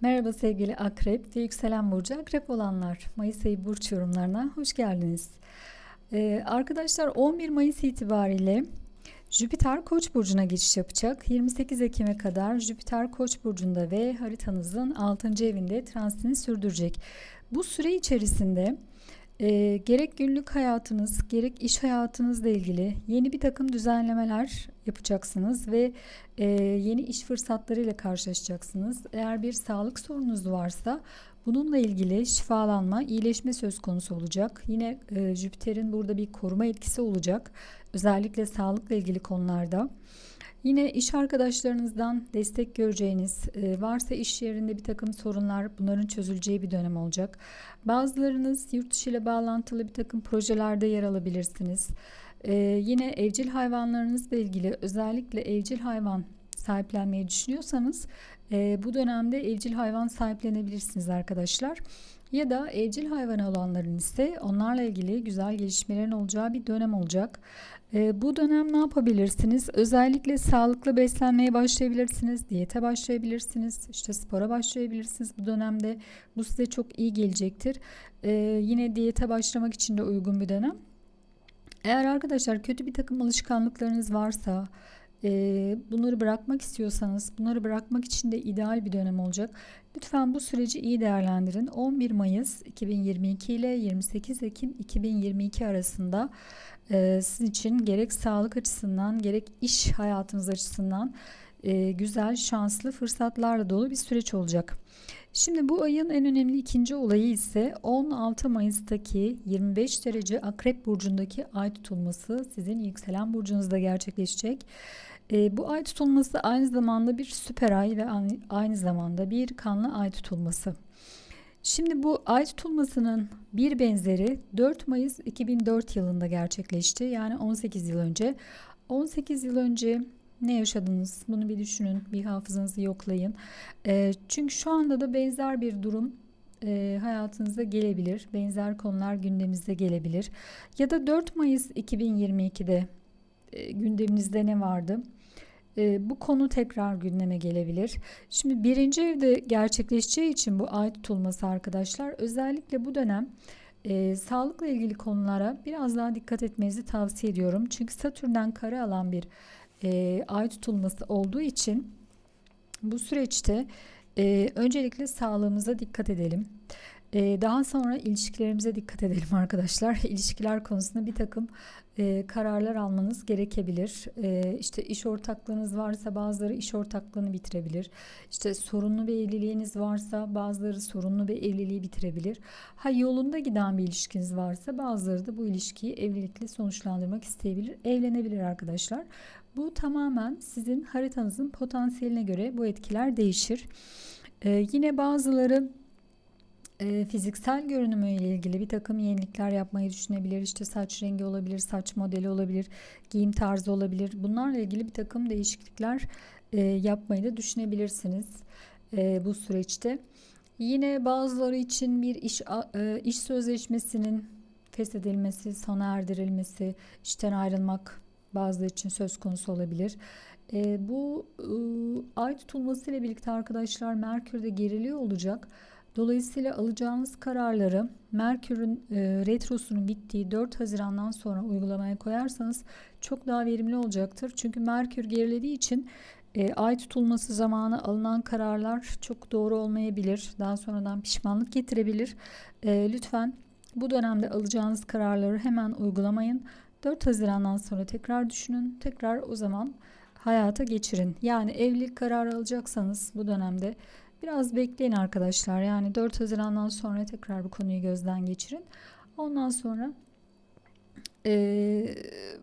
Merhaba sevgili Akrep ve Yükselen Burcu Akrep olanlar. Mayıs ayı burç yorumlarına hoş geldiniz. Ee, arkadaşlar 11 Mayıs itibariyle Jüpiter Koç burcuna geçiş yapacak. 28 Ekim'e kadar Jüpiter Koç burcunda ve haritanızın 6. evinde transitini sürdürecek. Bu süre içerisinde e, gerek günlük hayatınız gerek iş hayatınızla ilgili yeni bir takım düzenlemeler yapacaksınız ve e, yeni iş fırsatlarıyla karşılaşacaksınız. Eğer bir sağlık sorununuz varsa bununla ilgili şifalanma, iyileşme söz konusu olacak. Yine e, Jüpiter'in burada bir koruma etkisi olacak. Özellikle sağlıkla ilgili konularda. Yine iş arkadaşlarınızdan destek göreceğiniz, e, varsa iş yerinde bir takım sorunlar bunların çözüleceği bir dönem olacak. Bazılarınız yurt dışı ile bağlantılı bir takım projelerde yer alabilirsiniz. E, yine evcil hayvanlarınızla ilgili özellikle evcil hayvan sahiplenmeyi düşünüyorsanız e, bu dönemde evcil hayvan sahiplenebilirsiniz arkadaşlar. Ya da evcil hayvanı olanların ise onlarla ilgili güzel gelişmelerin olacağı bir dönem olacak. E, bu dönem ne yapabilirsiniz? Özellikle sağlıklı beslenmeye başlayabilirsiniz, diyete başlayabilirsiniz, işte spora başlayabilirsiniz bu dönemde. Bu size çok iyi gelecektir. E, yine diyete başlamak için de uygun bir dönem. Eğer arkadaşlar kötü bir takım alışkanlıklarınız varsa, e, bunları bırakmak istiyorsanız bunları bırakmak için de ideal bir dönem olacak. Lütfen bu süreci iyi değerlendirin. 11 Mayıs 2022 ile 28 Ekim 2022 arasında e, sizin için gerek sağlık açısından gerek iş hayatınız açısından e, güzel, şanslı, fırsatlarla dolu bir süreç olacak. Şimdi bu ayın en önemli ikinci olayı ise 16 Mayıs'taki 25 derece Akrep burcundaki ay tutulması sizin yükselen burcunuzda gerçekleşecek. E, bu ay tutulması aynı zamanda bir süper ay ve aynı zamanda bir kanlı ay tutulması. Şimdi bu ay tutulmasının bir benzeri 4 Mayıs 2004 yılında gerçekleşti. Yani 18 yıl önce. 18 yıl önce ne yaşadınız? Bunu bir düşünün, bir hafızanızı yoklayın. E, çünkü şu anda da benzer bir durum e, hayatınıza gelebilir. Benzer konular gündemimizde gelebilir. Ya da 4 Mayıs 2022'de e, gündeminizde ne vardı? E, bu konu tekrar gündeme gelebilir. Şimdi birinci evde gerçekleşeceği için bu ay tutulması arkadaşlar özellikle bu dönem e, sağlıkla ilgili konulara biraz daha dikkat etmenizi tavsiye ediyorum. Çünkü Satürn'den kare alan bir e, ay tutulması olduğu için bu süreçte e, öncelikle sağlığımıza dikkat edelim. E, daha sonra ilişkilerimize dikkat edelim arkadaşlar. İlişkiler konusunda bir takım e, kararlar almanız gerekebilir. E, işte iş ortaklığınız varsa bazıları iş ortaklığını bitirebilir. İşte sorunlu bir evliliğiniz varsa bazıları sorunlu bir evliliği bitirebilir. Ha yolunda giden bir ilişkiniz varsa bazıları da bu ilişkiyi evlilikle sonuçlandırmak isteyebilir. Evlenebilir arkadaşlar. Bu tamamen sizin haritanızın potansiyeline göre bu etkiler değişir. Ee, yine bazıları e, fiziksel görünümü ile ilgili bir takım yenilikler yapmayı düşünebilir. İşte saç rengi olabilir, saç modeli olabilir, giyim tarzı olabilir. Bunlarla ilgili bir takım değişiklikler e, yapmayı da düşünebilirsiniz e, bu süreçte. Yine bazıları için bir iş e, iş sözleşmesinin feshedilmesi, sona erdirilmesi, işten ayrılmak bazıları için söz konusu olabilir. E, bu e, ay tutulması ile birlikte arkadaşlar Merkür de geriliyor olacak. Dolayısıyla alacağınız kararları Merkür'ün e, retrosunun bittiği 4 Haziran'dan sonra uygulamaya koyarsanız çok daha verimli olacaktır. Çünkü Merkür gerilediği için e, ay tutulması zamanı alınan kararlar çok doğru olmayabilir. Daha sonradan pişmanlık getirebilir. E, lütfen bu dönemde alacağınız kararları hemen uygulamayın. 4 Haziran'dan sonra tekrar düşünün. Tekrar o zaman hayata geçirin. Yani evlilik kararı alacaksanız bu dönemde biraz bekleyin arkadaşlar. Yani 4 Haziran'dan sonra tekrar bu konuyu gözden geçirin. Ondan sonra e,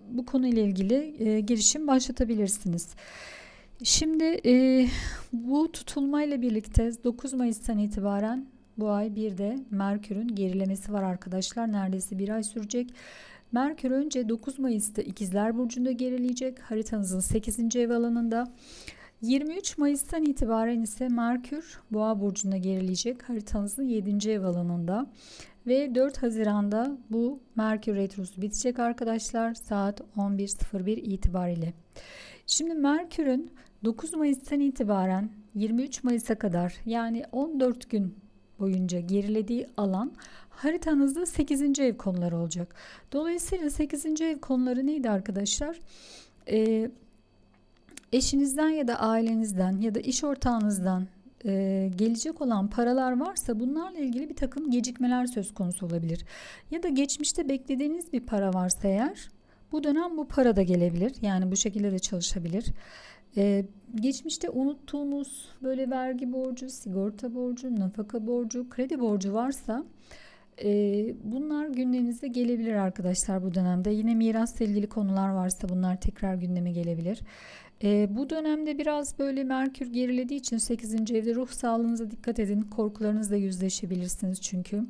bu konuyla ilgili e, girişim başlatabilirsiniz. Şimdi e, bu tutulmayla birlikte 9 Mayıs'tan itibaren bu ay bir de Merkür'ün gerilemesi var arkadaşlar. Neredeyse bir ay sürecek. Merkür önce 9 Mayıs'ta İkizler Burcu'nda gerileyecek. Haritanızın 8. ev alanında. 23 Mayıs'tan itibaren ise Merkür Boğa Burcu'nda gerileyecek. Haritanızın 7. ev alanında. Ve 4 Haziran'da bu Merkür Retrosu bitecek arkadaşlar saat 11.01 itibariyle. Şimdi Merkür'ün 9 Mayıs'tan itibaren 23 Mayıs'a kadar yani 14 gün boyunca gerilediği alan haritanızda 8. ev konuları olacak. Dolayısıyla 8. ev konuları neydi arkadaşlar? Ee, eşinizden ya da ailenizden ya da iş ortağınızdan e, gelecek olan paralar varsa bunlarla ilgili bir takım gecikmeler söz konusu olabilir. Ya da geçmişte beklediğiniz bir para varsa eğer bu dönem bu para da gelebilir. Yani bu şekilde de çalışabilir. Ee, geçmişte unuttuğumuz böyle vergi borcu, sigorta borcu, nafaka borcu, kredi borcu varsa bunlar gündeminize gelebilir arkadaşlar bu dönemde. Yine mirasla ilgili konular varsa bunlar tekrar gündeme gelebilir. Bu dönemde biraz böyle Merkür gerilediği için 8. evde ruh sağlığınıza dikkat edin. Korkularınızla yüzleşebilirsiniz çünkü.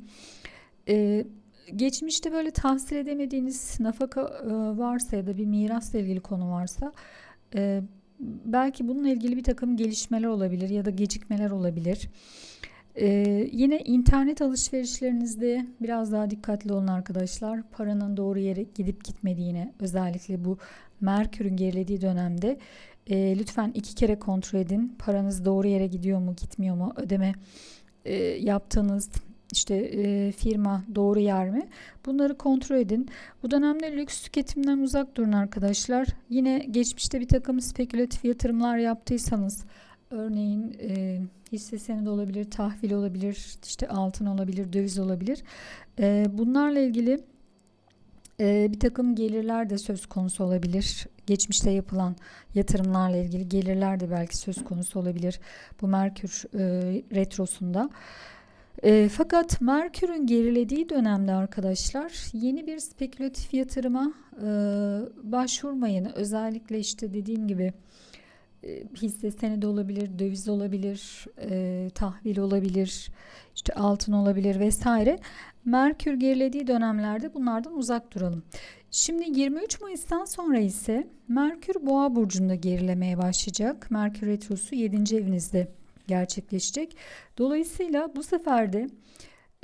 Geçmişte böyle tahsil edemediğiniz nafaka varsa ya da bir mirasla ilgili konu varsa belki bununla ilgili bir takım gelişmeler olabilir ya da gecikmeler olabilir. Ee, yine internet alışverişlerinizde biraz daha dikkatli olun arkadaşlar. Paranın doğru yere gidip gitmediğine özellikle bu Merkür'ün gerilediği dönemde e, lütfen iki kere kontrol edin. Paranız doğru yere gidiyor mu gitmiyor mu ödeme e, yaptığınız işte e, firma doğru yer mi? Bunları kontrol edin. Bu dönemde lüks tüketimden uzak durun arkadaşlar. Yine geçmişte bir takım spekülatif yatırımlar yaptıysanız örneğin e, hisse senedi olabilir, tahvil olabilir, işte altın olabilir, döviz olabilir. E, bunlarla ilgili e, bir takım gelirler de söz konusu olabilir. Geçmişte yapılan yatırımlarla ilgili gelirler de belki söz konusu olabilir. Bu Merkür e, retrosunda. E, fakat Merkür'ün gerilediği dönemde arkadaşlar yeni bir spekülatif yatırıma e, başvurmayın. Özellikle işte dediğim gibi hisse senedi olabilir, döviz olabilir, e, tahvil olabilir, işte altın olabilir vesaire. Merkür gerilediği dönemlerde bunlardan uzak duralım. Şimdi 23 Mayıs'tan sonra ise Merkür Boğa burcunda gerilemeye başlayacak. Merkür retrosu 7. evinizde gerçekleşecek. Dolayısıyla bu sefer de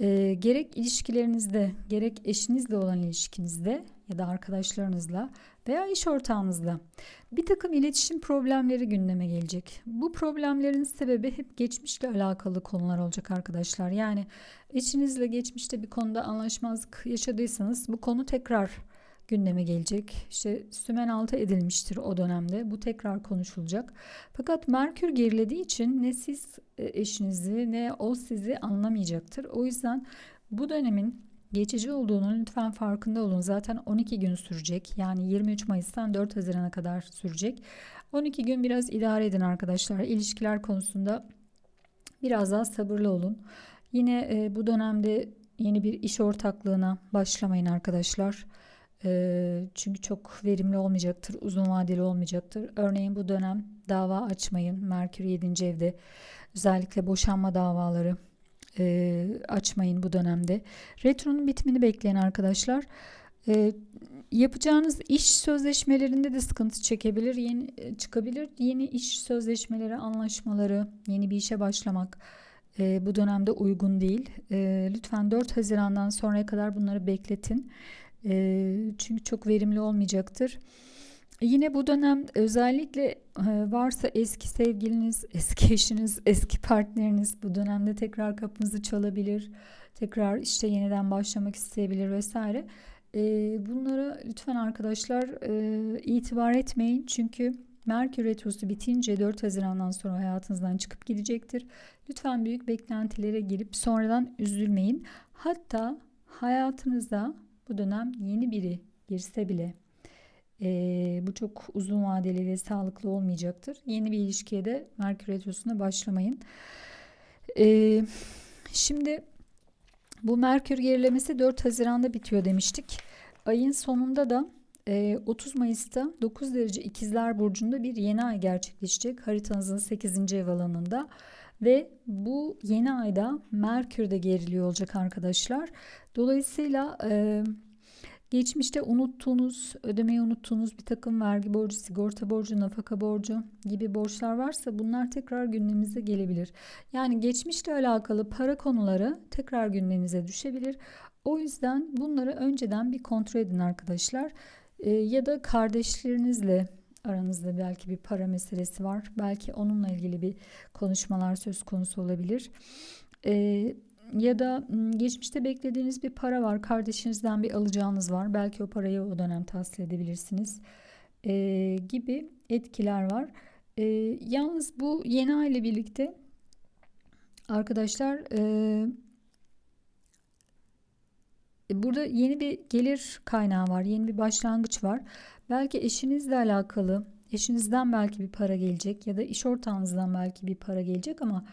e, gerek ilişkilerinizde gerek eşinizle olan ilişkinizde ya da arkadaşlarınızla veya iş ortağınızla bir takım iletişim problemleri gündeme gelecek. Bu problemlerin sebebi hep geçmişle alakalı konular olacak arkadaşlar. Yani eşinizle geçmişte bir konuda anlaşmazlık yaşadıysanız bu konu tekrar gündeme gelecek. İşte sümen altı edilmiştir o dönemde. Bu tekrar konuşulacak. Fakat Merkür gerilediği için ne siz e, eşinizi ne o sizi anlamayacaktır. O yüzden bu dönemin geçici olduğunu lütfen farkında olun. Zaten 12 gün sürecek. Yani 23 Mayıs'tan 4 Haziran'a kadar sürecek. 12 gün biraz idare edin arkadaşlar. İlişkiler konusunda biraz daha sabırlı olun. Yine e, bu dönemde yeni bir iş ortaklığına başlamayın arkadaşlar. Çünkü çok verimli olmayacaktır, uzun vadeli olmayacaktır. Örneğin bu dönem dava açmayın. Merkür 7. evde özellikle boşanma davaları açmayın bu dönemde. Retronun bitimini bekleyen arkadaşlar. E, yapacağınız iş sözleşmelerinde de sıkıntı çekebilir, yeni çıkabilir. Yeni iş sözleşmeleri, anlaşmaları, yeni bir işe başlamak e, bu dönemde uygun değil. E, lütfen 4 Haziran'dan sonraya kadar bunları bekletin. E, çünkü çok verimli olmayacaktır. Yine bu dönem özellikle e, varsa eski sevgiliniz, eski eşiniz, eski partneriniz bu dönemde tekrar kapınızı çalabilir. Tekrar işte yeniden başlamak isteyebilir vesaire. Bunlara lütfen arkadaşlar e, itibar etmeyin. Çünkü Merkür Retrosu bitince 4 Haziran'dan sonra hayatınızdan çıkıp gidecektir. Lütfen büyük beklentilere girip sonradan üzülmeyin. Hatta hayatınıza bu dönem yeni biri girse bile e, bu çok uzun vadeli ve sağlıklı olmayacaktır. Yeni bir ilişkiye de Merkür Retrosu'na başlamayın. E, şimdi bu Merkür gerilemesi 4 Haziran'da bitiyor demiştik. Ayın sonunda da 30 Mayıs'ta 9 derece ikizler burcunda bir yeni ay gerçekleşecek haritanızın 8. ev alanında ve bu yeni ayda Merkür de geriliyor olacak arkadaşlar. Dolayısıyla e, Geçmişte unuttuğunuz, ödemeyi unuttuğunuz bir takım vergi borcu, sigorta borcu, nafaka borcu gibi borçlar varsa bunlar tekrar gündemimize gelebilir. Yani geçmişle alakalı para konuları tekrar gündemimize düşebilir. O yüzden bunları önceden bir kontrol edin arkadaşlar. E, ya da kardeşlerinizle, Aranızda belki bir para meselesi var. Belki onunla ilgili bir konuşmalar söz konusu olabilir. Ee, ya da geçmişte beklediğiniz bir para var. Kardeşinizden bir alacağınız var. Belki o parayı o dönem tahsil edebilirsiniz. Ee, gibi etkiler var. Ee, yalnız bu yeni ay ile birlikte arkadaşlar e, burada yeni bir gelir kaynağı var. Yeni bir başlangıç var. Belki eşinizle alakalı, eşinizden belki bir para gelecek ya da iş ortağınızdan belki bir para gelecek ama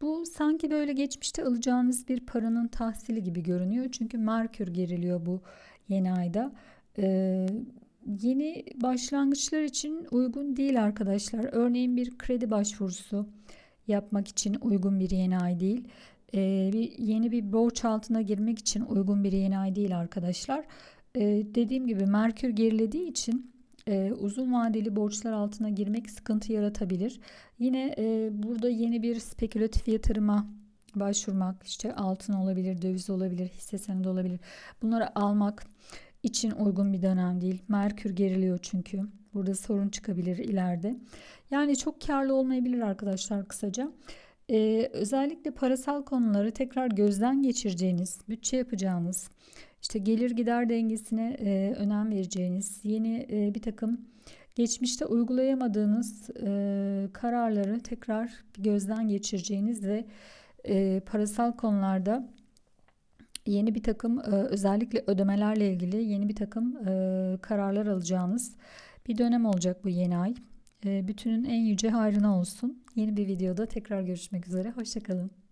bu sanki böyle geçmişte alacağınız bir paranın tahsili gibi görünüyor. Çünkü Merkür geriliyor bu yeni ayda. Ee, yeni başlangıçlar için uygun değil arkadaşlar. Örneğin bir kredi başvurusu yapmak için uygun bir yeni ay değil. Ee, bir yeni bir borç altına girmek için uygun bir yeni ay değil arkadaşlar. Ee, dediğim gibi Merkür gerilediği için e, uzun vadeli borçlar altına girmek sıkıntı yaratabilir. Yine e, burada yeni bir spekülatif yatırıma başvurmak, işte altın olabilir, döviz olabilir, hisse senedi olabilir. Bunları almak için uygun bir dönem değil. Merkür geriliyor çünkü. Burada sorun çıkabilir ileride. Yani çok karlı olmayabilir arkadaşlar kısaca. Ee, özellikle parasal konuları tekrar gözden geçireceğiniz, bütçe yapacağınız, işte gelir gider dengesine e, önem vereceğiniz, yeni e, bir takım geçmişte uygulayamadığınız e, kararları tekrar gözden geçireceğiniz ve e, parasal konularda yeni bir takım e, özellikle ödemelerle ilgili yeni bir takım e, kararlar alacağınız bir dönem olacak bu yeni ay. E, bütünün en yüce hayrına olsun. Yeni bir videoda tekrar görüşmek üzere. Hoşçakalın.